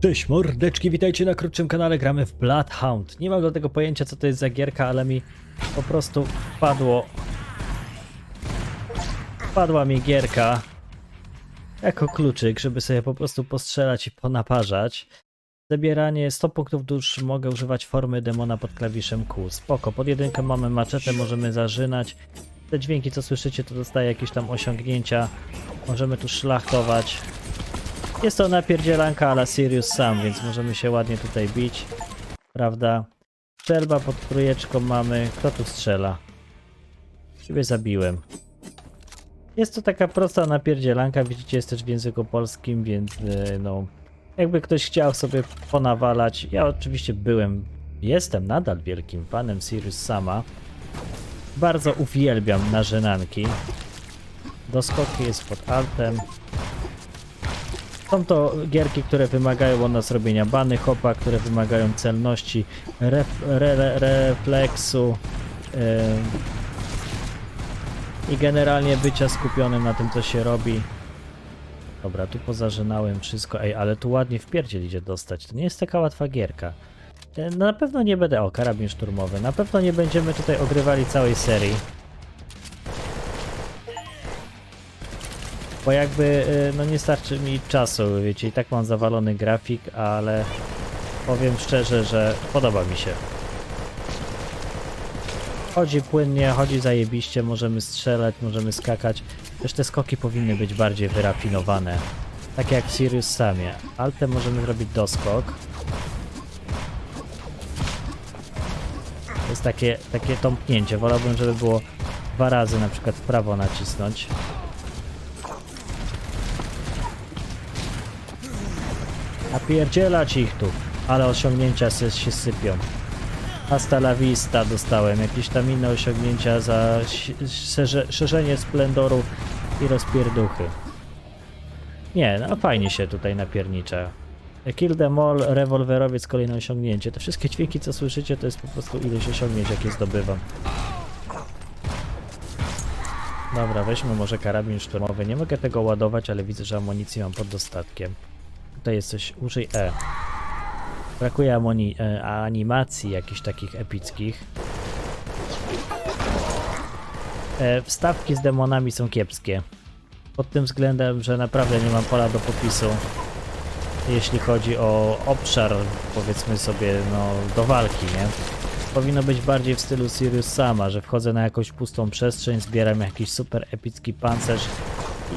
Cześć mordeczki, witajcie na krótszym kanale, gramy w Bloodhound. Nie mam do tego pojęcia co to jest za gierka, ale mi po prostu wpadło... Wpadła mi gierka jako kluczyk, żeby sobie po prostu postrzelać i ponaparzać. Zabieranie 100 punktów dusz mogę używać formy demona pod klawiszem Q. Spoko, pod jedynkę mamy maczetę, możemy zażynać. Te dźwięki co słyszycie to dostaje jakieś tam osiągnięcia. Możemy tu szlachtować. Jest to napierdzielanka ala Sirius sam, więc możemy się ładnie tutaj bić. Prawda? Strzelba pod trójeczką mamy. Kto tu strzela? Ciebie zabiłem. Jest to taka prosta napierdzielanka, widzicie, jest też w języku polskim, więc e, no... Jakby ktoś chciał sobie ponawalać, ja oczywiście byłem, jestem nadal wielkim fanem Sirius Sama. Bardzo uwielbiam narzynanki. Doskoki jest pod altem. Są to gierki, które wymagają od nas robienia bany hopa, które wymagają celności, ref, re, re, refleksu yy, i generalnie bycia skupionym na tym, co się robi. Dobra, tu pozażynałem wszystko. Ej, ale tu ładnie wpierdziel idzie dostać. To nie jest taka łatwa gierka. E, Na pewno nie będę... O, karabin szturmowy. Na pewno nie będziemy tutaj ogrywali całej serii. Bo jakby, y, no nie starczy mi czasu, wiecie, i tak mam zawalony grafik, ale powiem szczerze, że podoba mi się. Chodzi płynnie, chodzi zajebiście, możemy strzelać, możemy skakać. Też te skoki powinny być bardziej wyrafinowane. Tak jak w Sirius Samie. Altem możemy zrobić doskok. To jest takie, takie tąpnięcie. Wolałbym, żeby było dwa razy na przykład w prawo nacisnąć. A pierdzielać ich tu. Ale osiągnięcia się sypią. Hasta la vista dostałem. Jakieś tam inne osiągnięcia za szerzenie splendoru i rozpierduchy. Nie, no fajnie się tutaj napiernicza. Kill them all, rewolwerowiec, kolejne osiągnięcie. Te wszystkie dźwięki, co słyszycie, to jest po prostu ilość osiągnięć, jakie zdobywam. Dobra, weźmy może karabin szturmowy. Nie mogę tego ładować, ale widzę, że amunicji mam pod dostatkiem. Tutaj jest coś, użyj E. Brakuje amoni e, animacji jakichś takich epickich. E, wstawki z demonami są kiepskie. Pod tym względem, że naprawdę nie mam pola do popisu. Jeśli chodzi o obszar, powiedzmy sobie, no, do walki, nie? Powinno być bardziej w stylu Sirius Sama, że wchodzę na jakąś pustą przestrzeń, zbieram jakiś super epicki pancerz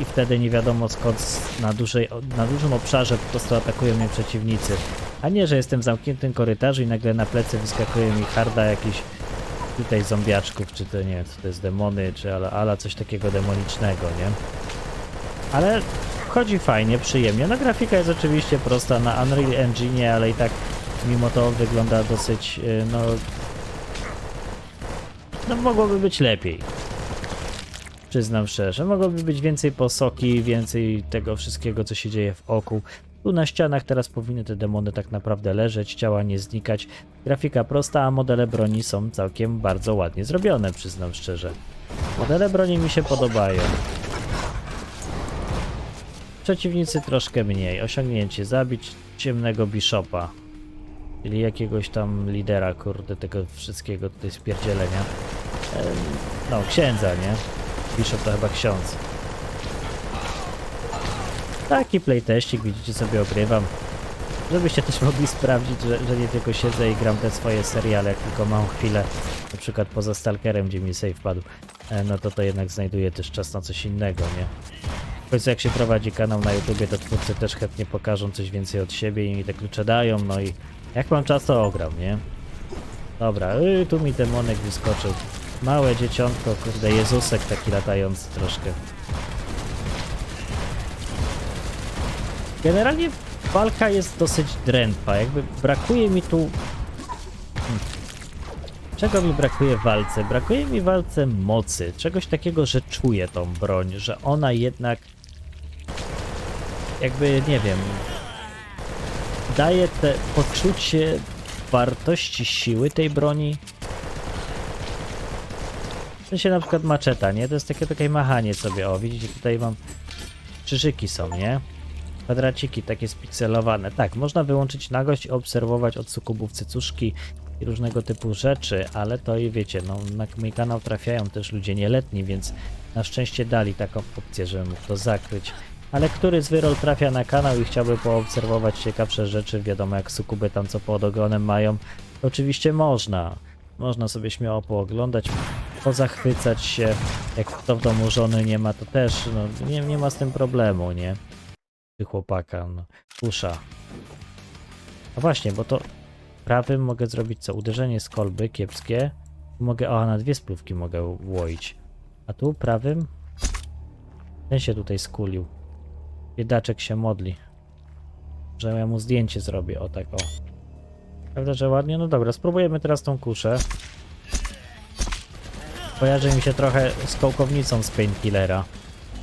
i wtedy nie wiadomo skąd na, dużej, na dużym obszarze po prostu atakują mnie przeciwnicy. A nie, że jestem w zamkniętym korytarzu i nagle na plecy wyskakuje mi harda jakichś tutaj zombiaczków, czy to nie, to jest demony, czy ala, ala coś takiego demonicznego, nie? Ale chodzi fajnie, przyjemnie. No grafika jest oczywiście prosta na Unreal Engine, ale i tak mimo to wygląda dosyć, y, no... No mogłoby być lepiej. Przyznam szczerze, mogłoby być więcej posoki, więcej tego wszystkiego, co się dzieje w oku. Tu na ścianach teraz powinny te demony tak naprawdę leżeć, ciała nie znikać. Grafika prosta, a modele broni są całkiem bardzo ładnie zrobione, przyznam szczerze. Modele broni mi się podobają. Przeciwnicy troszkę mniej. Osiągnięcie zabić ciemnego bishopa. Czyli jakiegoś tam lidera, kurde, tego wszystkiego tutaj spierdzielenia. No, księdza, nie? Bishop to chyba ksiądz. Taki playteścik, widzicie, sobie ogrywam. Żebyście też mogli sprawdzić, że, że nie tylko siedzę i gram te swoje seriale, jak tylko mam chwilę, na przykład poza Stalkerem, gdzie mi save padł, e, no to to jednak znajduję też czas na coś innego, nie? W końcu jak się prowadzi kanał na YouTubie, to twórcy też chętnie pokażą coś więcej od siebie i mi te klucze dają, no i jak mam czas, to ogram, nie? Dobra, yy, tu mi demonek wyskoczył. Małe dzieciątko, kurde, Jezusek taki latający troszkę. Generalnie walka jest dosyć drętwa, jakby brakuje mi tu... Hmm. Czego mi brakuje w walce? Brakuje mi w walce mocy, czegoś takiego, że czuję tą broń, że ona jednak jakby, nie wiem, daje te poczucie wartości siły tej broni. W sensie na przykład maczeta, nie? To jest takie takie machanie sobie. O, widzicie, tutaj mam krzyżyki są, nie? Kwadraciki takie spikselowane. Tak, można wyłączyć nagość i obserwować od sukubów cycuszki i różnego typu rzeczy, ale to i wiecie, no na mój kanał trafiają też ludzie nieletni, więc na szczęście dali taką opcję, żeby mógł to zakryć. Ale który z wyrol trafia na kanał i chciałby poobserwować ciekawsze rzeczy, wiadomo jak sukuby tam co pod ogonem mają, to oczywiście można. Można sobie śmiało pooglądać, pozachwycać się. Jak kto w domu żony nie ma, to też no, nie, nie ma z tym problemu, nie? Ty chłopaka, no. Kusza. A właśnie, bo to prawym mogę zrobić co? Uderzenie z kolby kiepskie. Mogę, o, na dwie spluwki mogę łoić. A tu prawym? Ten się tutaj skulił. Biedaczek się modli. Że ja mu zdjęcie zrobię, o tak o. Prawda, że ładnie? No dobra, spróbujemy teraz tą kuszę. Kojarzy mi się trochę z kołkownicą z Painkillera.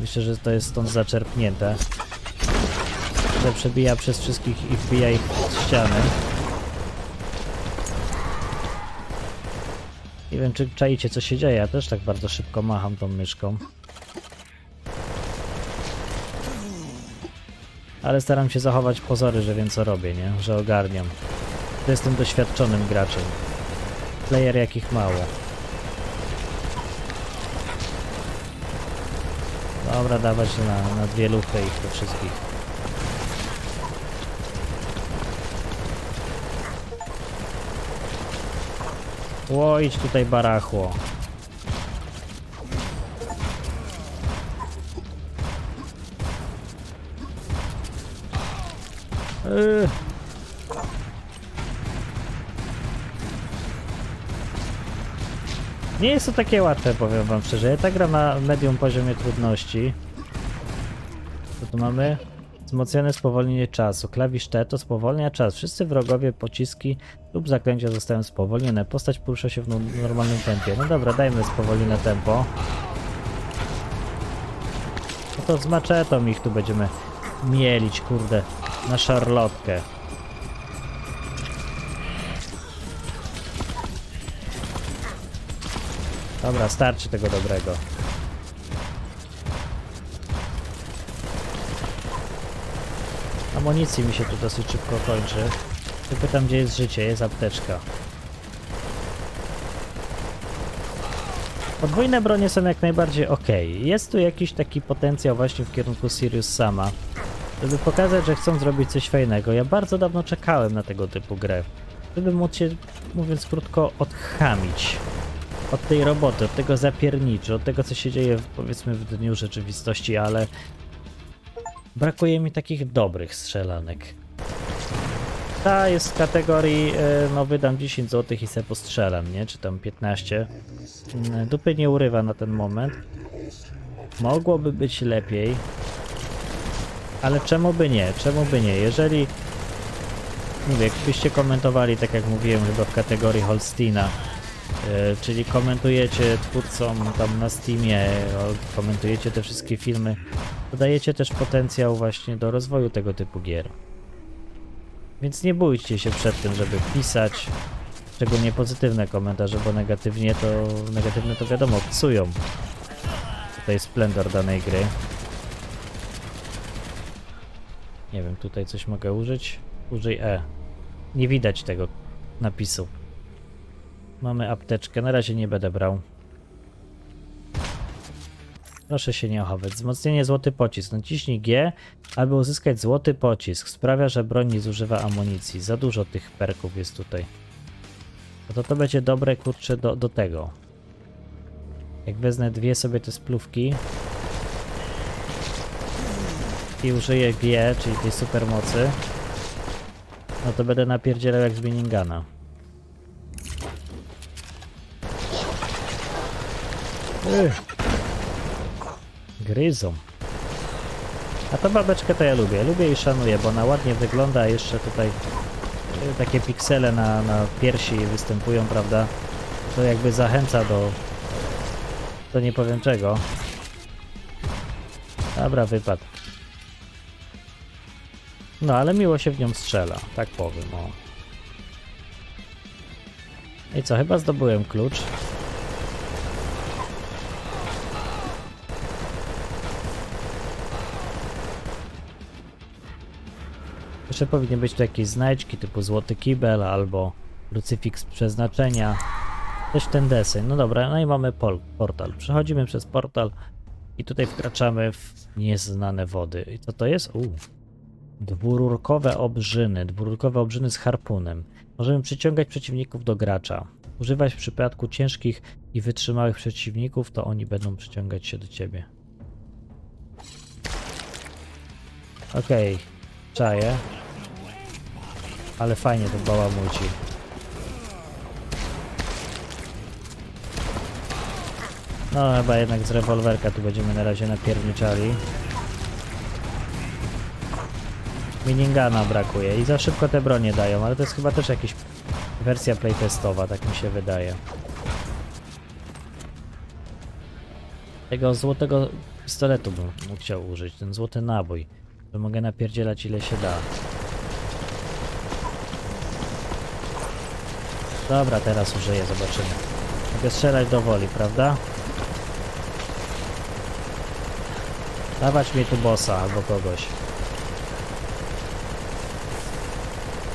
Myślę, że to jest stąd zaczerpnięte. Że przebija przez wszystkich i wbija ich w ściany. Nie wiem, czy czaicie, co się dzieje. Ja też tak bardzo szybko macham tą myszką. Ale staram się zachować pozory, że wiem, co robię, nie? Że ogarniam. Jestem doświadczonym graczem. Player jakich mało. Dobra, dawać na, na dwie lufy ich do wszystkich. Łoić tutaj barachło. Yy. Nie jest to takie łatwe, powiem wam szczerze. Ja tak gram na medium poziomie trudności. Co tu mamy? Wzmocnione spowolnienie czasu. Klawisz T to spowalnia czas. Wszyscy wrogowie, pociski lub zaklęcia zostają spowolnione. Postać porusza się w no- normalnym tempie. No dobra, dajmy spowolnione tempo. No to z maczetą ich tu będziemy mielić, kurde, na szarlotkę. Dobra, starczy tego dobrego. Amunicji mi się tu dosyć szybko kończy. Pytam, gdzie jest życie, jest apteczka. Podwójne bronie są jak najbardziej ok. Jest tu jakiś taki potencjał właśnie w kierunku Sirius sama, żeby pokazać, że chcą zrobić coś fajnego. Ja bardzo dawno czekałem na tego typu grę, żeby móc się, mówiąc krótko, odchamić od tej roboty, od tego zapierniczu, od tego, co się dzieje powiedzmy w dniu rzeczywistości, ale brakuje mi takich dobrych strzelanek. Ta jest w kategorii, e, no wydam 10 zł i se postrzelam, nie? Czy tam 15. Mm, Dupy nie urywa na ten moment. Mogłoby być lepiej. Ale czemu by nie? Czemu by nie? Jeżeli mówię, jakbyście komentowali, tak jak mówiłem, chyba w kategorii Holstina, e, czyli komentujecie twórcom tam na Steamie, komentujecie te wszystkie filmy, dodajecie też potencjał właśnie do rozwoju tego typu gier. Więc nie bójcie się przed tym, żeby pisać, szczególnie pozytywne komentarze, bo negatywnie to, negatywne to wiadomo, psują tutaj splendor danej gry. Nie wiem, tutaj coś mogę użyć? Użyj E. Nie widać tego napisu. Mamy apteczkę, na razie nie będę brał. Proszę się nie ochować. Wzmocnienie złoty pocisk. Naciśnij G, aby uzyskać złoty pocisk. Sprawia, że broń nie zużywa amunicji. Za dużo tych perków jest tutaj. No to to będzie dobre, kurczę, do, do tego. Jak wezmę dwie sobie te splówki i użyję G, czyli tej supermocy, no to będę napierdzielał jak z Binningana. Ech. Gryzą. A tą babeczkę to ja lubię. Lubię i szanuję, bo ona ładnie wygląda, jeszcze tutaj e, takie piksele na, na piersi występują, prawda? To jakby zachęca do... do nie powiem czego. Dobra, wypad. No, ale miło się w nią strzela, tak powiem, o. I co, chyba zdobyłem klucz. Jeszcze powinny być tu jakieś znajdźki typu złoty kibel albo lucyfiks przeznaczenia. Coś w ten deseń. No dobra, no i mamy portal. Przechodzimy przez portal i tutaj wkraczamy w nieznane wody. I co to jest? Uuu. Dwururkowe obrzyny. Dwururkowe obrzyny z harpunem. Możemy przyciągać przeciwników do gracza. Używać w przypadku ciężkich i wytrzymałych przeciwników, to oni będą przyciągać się do ciebie. Okej, czaję. Ale fajnie to bałamuci. No chyba jednak z rewolwerka tu będziemy na razie napierniczali. Miningana brakuje i za szybko te bronie dają, ale to jest chyba też jakaś wersja playtestowa, tak mi się wydaje. Tego złotego pistoletu bym chciał użyć, ten złoty nabój, że mogę napierdzielać ile się da. Dobra, teraz użyję, zobaczymy. Mogę strzelać do woli, prawda? Dawać mi tu bossa albo kogoś.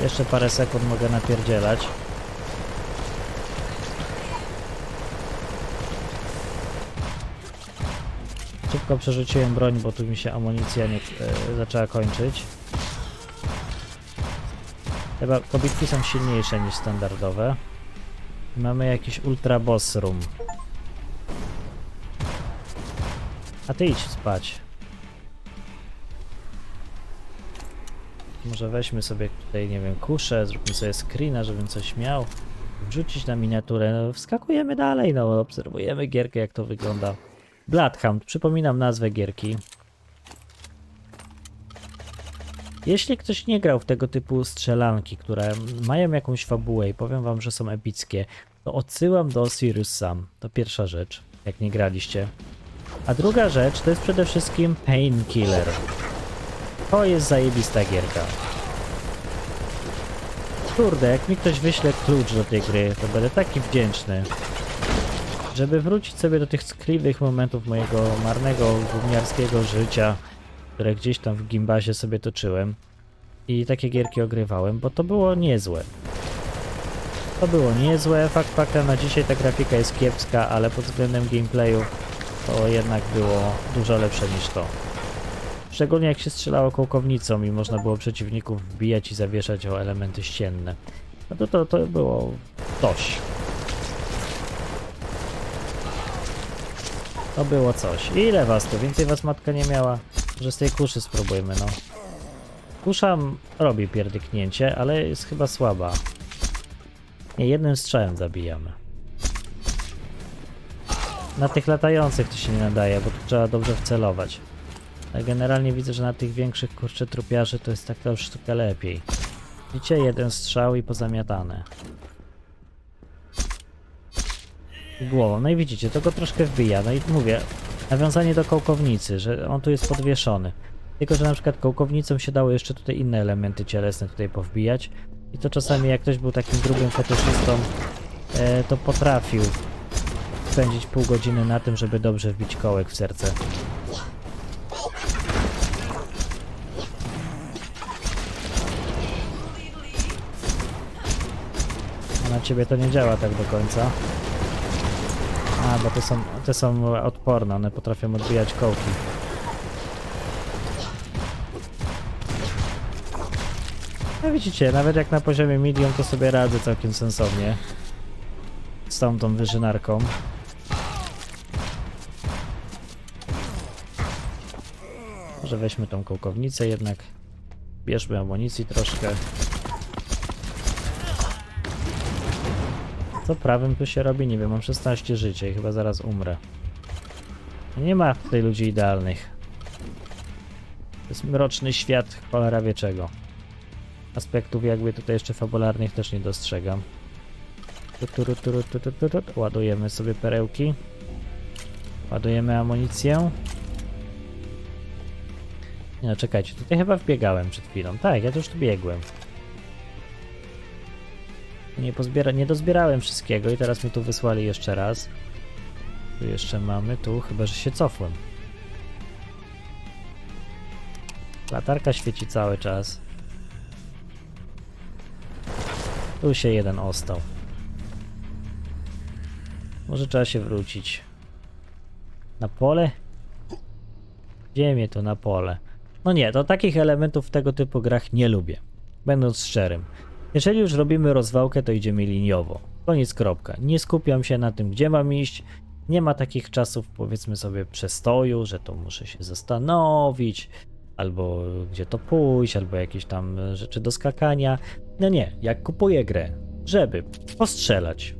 Jeszcze parę sekund mogę napierdzielać. Szybko przerzuciłem broń, bo tu mi się amunicja nie, e, zaczęła kończyć. Chyba kobitki są silniejsze niż standardowe. Mamy jakiś ultra boss room. A ty idź spać. Może weźmy sobie tutaj, nie wiem, kuszę, zróbmy sobie screena, żebym coś miał. Wrzucić na miniaturę. No, wskakujemy dalej, no, obserwujemy gierkę, jak to wygląda. Bloodhound, przypominam nazwę gierki. Jeśli ktoś nie grał w tego typu strzelanki, które mają jakąś fabułę i powiem wam, że są epickie, to odsyłam do Sirius Sam. To pierwsza rzecz, jak nie graliście. A druga rzecz to jest przede wszystkim Painkiller. To jest zajebista gierka. Kurde, jak mi ktoś wyśle klucz do tej gry, to będę taki wdzięczny. Żeby wrócić sobie do tych tkliwych momentów mojego marnego gówniarskiego życia, które gdzieś tam w gimbazie sobie toczyłem i takie gierki ogrywałem, bo to było niezłe. To było niezłe, fakt faktem na dzisiaj ta grafika jest kiepska, ale pod względem gameplayu to jednak było dużo lepsze niż to. Szczególnie jak się strzelało kołkownicą i można było przeciwników wbijać i zawieszać o elementy ścienne. No to to, to było coś. To było coś. Ile was tu? Więcej was matka nie miała? Że z tej kuszy spróbujmy, no. Kusza robi pierdyknięcie, ale jest chyba słaba. Nie, jednym strzałem zabijamy. Na tych latających to się nie nadaje, bo tu trzeba dobrze wcelować. Ale generalnie widzę, że na tych większych kurczę trupiarzy to jest tak troszkę lepiej. Widzicie, jeden strzał i pozamiatane. Głową. No i widzicie, to go troszkę wbija. No i mówię, nawiązanie do kołkownicy, że on tu jest podwieszony. Tylko, że na przykład kołkownicą się dało jeszcze tutaj inne elementy cielesne tutaj powbijać. I to czasami jak ktoś był takim grubym fetyszystą, e, to potrafił spędzić pół godziny na tym, żeby dobrze wbić kołek w serce. A na ciebie to nie działa tak do końca. A, bo te są, te są odporne, one potrafią odbijać kołki. No widzicie, nawet jak na poziomie medium to sobie radzę całkiem sensownie. Z tą tą wyżynarką. Może weźmy tą kołkownicę jednak. Bierzmy amunicji troszkę. Co prawym tu się robi? Nie wiem, mam 16 życia i chyba zaraz umrę. Nie ma tutaj ludzi idealnych. To jest mroczny świat cholera wie czego. Aspektów jakby tutaj jeszcze fabularnych też nie dostrzegam. Ładujemy sobie perełki. Ładujemy amunicję. No czekajcie, tutaj chyba wbiegałem przed chwilą. Tak, ja też tu biegłem. Nie, pozbiera, nie dozbierałem wszystkiego i teraz mi tu wysłali jeszcze raz. Tu jeszcze mamy, tu chyba, że się cofłem. Latarka świeci cały czas. Tu się jeden ostał. Może trzeba się wrócić. Na pole? Ziemię to na pole. No nie, to takich elementów w tego typu grach nie lubię. Będąc szczerym. Jeżeli już robimy rozwałkę, to idziemy liniowo. Koniec kropka. Nie skupiam się na tym, gdzie mam iść. Nie ma takich czasów, powiedzmy sobie, przestoju, że to muszę się zastanowić, albo gdzie to pójść, albo jakieś tam e, rzeczy do skakania. No nie, jak kupuję grę, żeby postrzelać,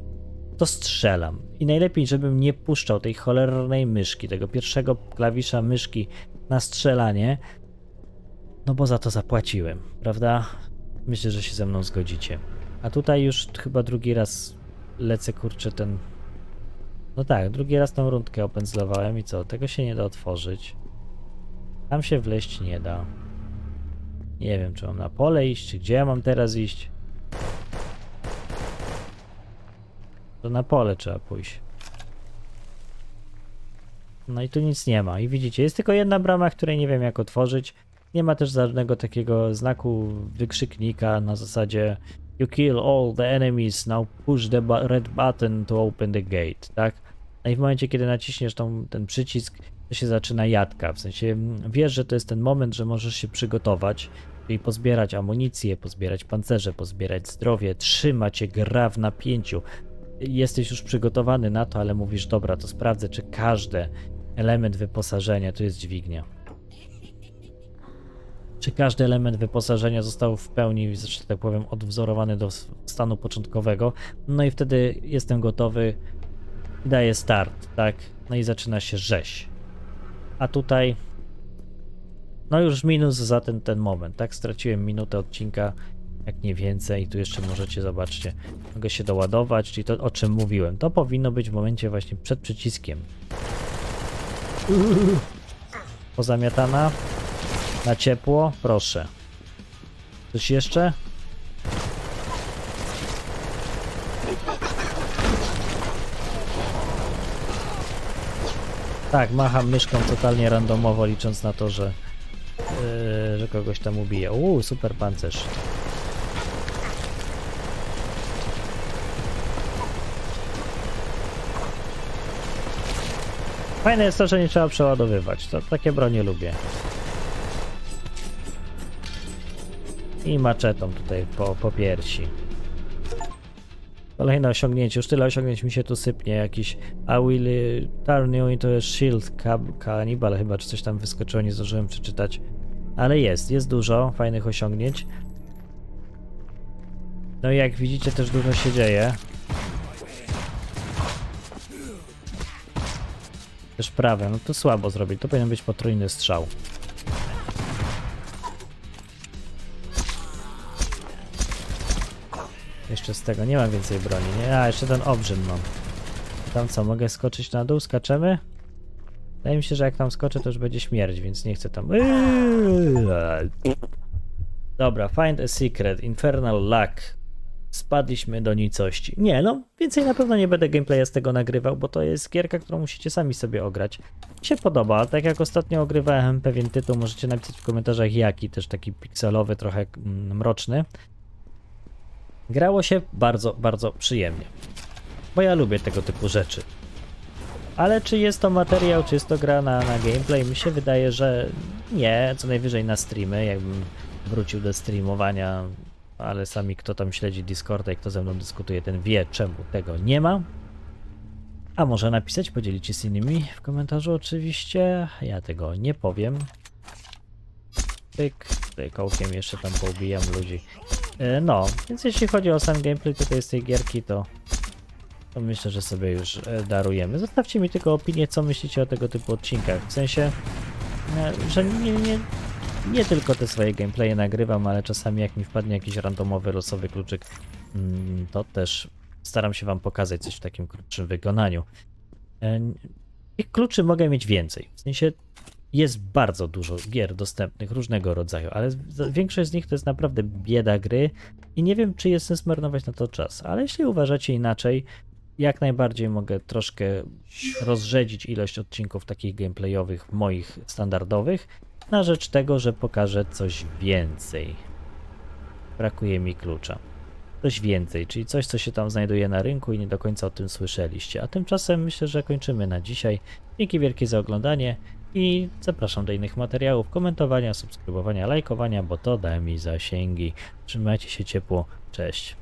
to strzelam. I najlepiej, żebym nie puszczał tej cholernej myszki, tego pierwszego klawisza myszki na strzelanie, no bo za to zapłaciłem, prawda? Myślę, że się ze mną zgodzicie. A tutaj już chyba drugi raz lecę, kurczę, ten... No tak, drugi raz tą rundkę opędzlowałem i co? Tego się nie da otworzyć. Tam się wleść nie da. Nie wiem, czy mam na pole iść, czy gdzie ja mam teraz iść. To na pole trzeba pójść. No i tu nic nie ma. I widzicie, jest tylko jedna brama, której nie wiem jak otworzyć. Nie ma też żadnego takiego znaku wykrzyknika na zasadzie You kill all the enemies, now push the red button to open the gate, tak? No i w momencie, kiedy naciśniesz tą, ten przycisk, to się zaczyna jadka. W sensie mm, wiesz, że to jest ten moment, że możesz się przygotować, czyli pozbierać amunicję, pozbierać pancerze, pozbierać zdrowie, trzymać się gra w napięciu. Jesteś już przygotowany na to, ale mówisz, dobra, to sprawdzę, czy każdy element wyposażenia, tu jest dźwignia, czy każdy element wyposażenia został w pełni, że tak powiem, odwzorowany do stanu początkowego. No i wtedy jestem gotowy, daję start, tak? No i zaczyna się rzeź. A tutaj, no już minus za ten, ten moment, tak? Straciłem minutę odcinka, jak nie więcej. Tu jeszcze możecie, zobaczcie, mogę się doładować, czyli to, o czym mówiłem. To powinno być w momencie właśnie przed przyciskiem. Pozamiatana. Na ciepło, proszę. Coś jeszcze? Tak, macham myszką totalnie randomowo, licząc na to, że, yy, że kogoś tam ubije. Uuu, super pancerz. Fajne jest to, że nie trzeba przeładowywać. To takie bronie lubię. I maczetą tutaj po, po piersi. Kolejne osiągnięcie. Już tyle osiągnięć mi się tu sypnie. Jakiś I will turn you into a shield cannibal chyba, czy coś tam wyskoczyło, nie zdążyłem przeczytać. Ale jest, jest dużo fajnych osiągnięć. No i jak widzicie też dużo się dzieje. Też prawe, no to słabo zrobić. To powinien być potrójny strzał. Jeszcze z tego nie mam więcej broni, nie? A, jeszcze ten obrzyn mam. Tam co, mogę skoczyć na dół? Skaczemy? Wydaje mi się, że jak tam skoczę, to już będzie śmierć, więc nie chcę tam... Dobra, find a secret, infernal luck. Spadliśmy do nicości. Nie, no, więcej na pewno nie będę gameplaya z tego nagrywał, bo to jest gierka, którą musicie sami sobie ograć. Mi się podoba, tak jak ostatnio ogrywałem pewien tytuł, możecie napisać w komentarzach jaki, też taki pikselowy, trochę mm, mroczny. Grało się bardzo, bardzo przyjemnie. Bo ja lubię tego typu rzeczy. Ale czy jest to materiał, czy jest to gra na, na gameplay? Mi się wydaje, że nie, co najwyżej na streamy, jakbym wrócił do streamowania, ale sami kto tam śledzi Discorda i kto ze mną dyskutuje, ten wie czemu tego nie ma. A może napisać, podzielić się z innymi w komentarzu oczywiście, ja tego nie powiem. Pyk, pyk, okiem jeszcze tam poubijam ludzi. E, No, więc jeśli chodzi o sam gameplay tutaj z tej gierki, to, to myślę, że sobie już e, darujemy. Zostawcie mi tylko opinię, co myślicie o tego typu odcinkach. W sensie, e, że nie, nie, nie tylko te swoje gameplaye nagrywam, ale czasami jak mi wpadnie jakiś randomowy, losowy kluczyk, mm, to też staram się wam pokazać coś w takim krótszym wykonaniu. Tych kluczy mogę mieć więcej. W sensie jest bardzo dużo gier dostępnych różnego rodzaju, ale większość z nich to jest naprawdę bieda gry i nie wiem, czy jest sens marnować na to czas. Ale jeśli uważacie inaczej, jak najbardziej mogę troszkę rozrzedzić ilość odcinków takich gameplayowych, moich standardowych, na rzecz tego, że pokażę coś więcej. Brakuje mi klucza. coś więcej, czyli coś, co się tam znajduje na rynku i nie do końca o tym słyszeliście. A tymczasem myślę, że kończymy na dzisiaj. Dzięki wielkie za oglądanie i zapraszam do innych materiałów, komentowania, subskrybowania, lajkowania, bo to da mi zasięgi. Trzymajcie się ciepło, cześć.